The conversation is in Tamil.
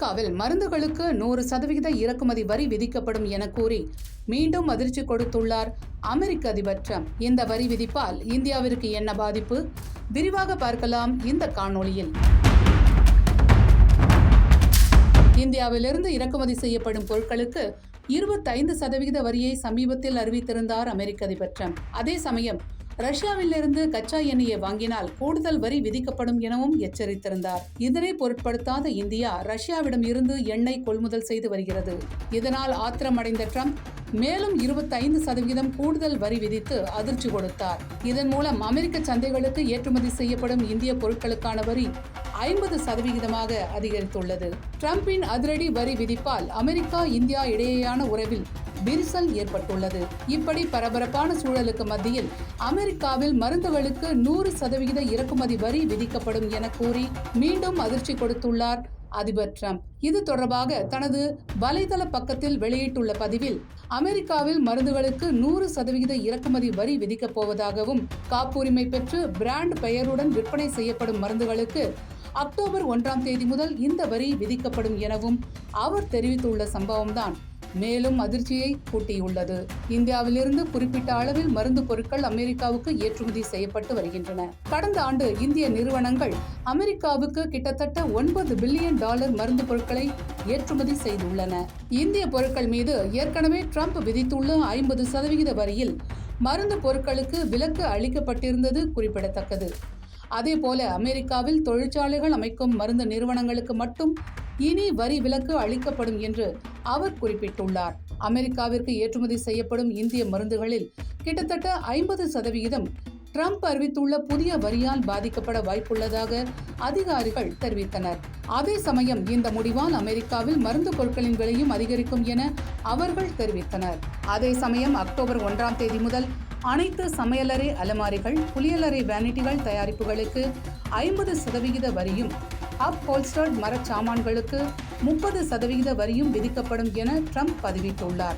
அமெரிக்காவில் மருந்துகளுக்கு நூறு சதவிகித இறக்குமதி வரி விதிக்கப்படும் என கூறி மீண்டும் அதிர்ச்சி கொடுத்துள்ளார் அமெரிக்க அதிபர் ட்ரம்ப். இந்த வரி விதிப்பால் இந்தியாவிற்கு என்ன பாதிப்பு? விரிவாக பார்க்கலாம் இந்த காணொளியில். இந்தியாவிலிருந்து இறக்குமதி செய்யப்படும் பொருட்களுக்கு இருபத்தைந்து சதவிகித வரியை சமீபத்தில் அறிவித்திருந்தார் அமெரிக்க அதிபர் ட்ரம்ப். அதே சமயம் ரஷ்யாவிலிருந்து கச்சா எண்ணெயை வாங்கினால் கூடுதல் வரி விதிக்கப்படும் எனவும் எச்சரித்திருந்தார். இதனை பொருட்படுத்தாத இந்தியா ரஷ்யாவிடம் இருந்து எண்ணெய் கொள்முதல் செய்து வருகிறது. இதனால் ஆத்திரமடைந்த ட்ரம்ப் மேலும் இருபத்தைந்து சதவீதம் கூடுதல் வரி விதித்து அதிர்ச்சி கொடுத்தார். இதன் மூலம் அமெரிக்க சந்தைகளுக்கு ஏற்றுமதி செய்யப்படும் இந்திய பொருட்களுக்கான வரி ஐம்பது சதவிகிதமாக அதிகரித்துள்ளது. டிரம்பின் அதிரடி வரி விதிப்பால் அமெரிக்கா இந்தியா இடையேயான உறவில் விரிசல் ஏற்பட்டுள்ளது. இப்படி பரபரப்பான சூழலுக்கு மத்தியில் அமெரிக்காவில் மருந்துகளுக்கு நூறு சதவிகித இறக்குமதி வரி விதிக்கப்படும் என கூறி மீண்டும் அதிர்ச்சி கொடுத்துள்ளார் அதிபர் ட்ரம்ப். இது தொடர்பாக தனது வலைதள பக்கத்தில் வெளியிட்டுள்ள பதிவில் அமெரிக்காவில் மருந்துகளுக்கு நூறு சதவிகித இறக்குமதி வரி விதிக்கப் போவதாகவும் காப்புரிமை பெற்று பிராண்ட் பெயருடன் விற்பனை செய்யப்படும் மருந்துகளுக்கு அக்டோபர் ஒன்றாம் தேதி முதல் இந்த வரி விதிக்கப்படும் எனவும் அவர் தெரிவித்துள்ள சம்பவம்தான் மேலும் அதிர்ச்சியை கூட்டியுள்ளது. இந்தியாவிலிருந்து குறிப்பிட்ட அளவில் மருந்து பொருட்கள் அமெரிக்காவுக்கு ஏற்றுமதி செய்யப்பட்டு வருகின்றன. கடந்த ஆண்டு இந்திய நிறுவனங்கள் அமெரிக்காவுக்கு கிட்டத்தட்ட ஒன்பது பில்லியன் டாலர் மருந்து பொருட்களை ஏற்றுமதி செய்துள்ளன. இந்திய பொருட்கள் மீது ஏற்கனவே ட்ரம்ப் விதித்துள்ள ஐம்பது சதவிகித வரியில் மருந்து பொருட்களுக்கு விலக்கு அளிக்கப்பட்டிருந்தது குறிப்பிடத்தக்கது. அதேபோல அமெரிக்காவில் தொழிற்சாலைகள் அமைக்கும் மருந்து நிறுவனங்களுக்கு மட்டும் இனி வரி விலக்கு அளிக்கப்படும் என்று அவர் குறிப்பிட்டுள்ளார். அமெரிக்காவிற்கு ஏற்றுமதி செய்யப்படும் இந்திய மருந்துகளில் கிட்டத்தட்ட ஐம்பது சதவிகிதம் ட்ரம்ப் அறிவித்துள்ள புதிய வரியால் பாதிக்கப்பட வாய்ப்புள்ளதாக அதிகாரிகள் தெரிவித்தனர். அதே சமயம் இந்த முடிவால் அமெரிக்காவில் மருந்து பொருட்களின் விலையும் அதிகரிக்கும் என அவர்கள் தெரிவித்தனர். அதே சமயம் அக்டோபர் ஒன்றாம் தேதி முதல் அனைத்து சமையலறை அலமாரிகள் புளியலறை வேனிட்டிகள் தயாரிப்புகளுக்கு ஐம்பது சதவிகித வரியும் அப் ஹோல்ஸ்டர்ட் மரச் சாமான்களுக்கு முப்பது சதவிகித வரியும் விதிக்கப்படும் என ட்ரம்ப் பதிவிட்டுள்ளார்.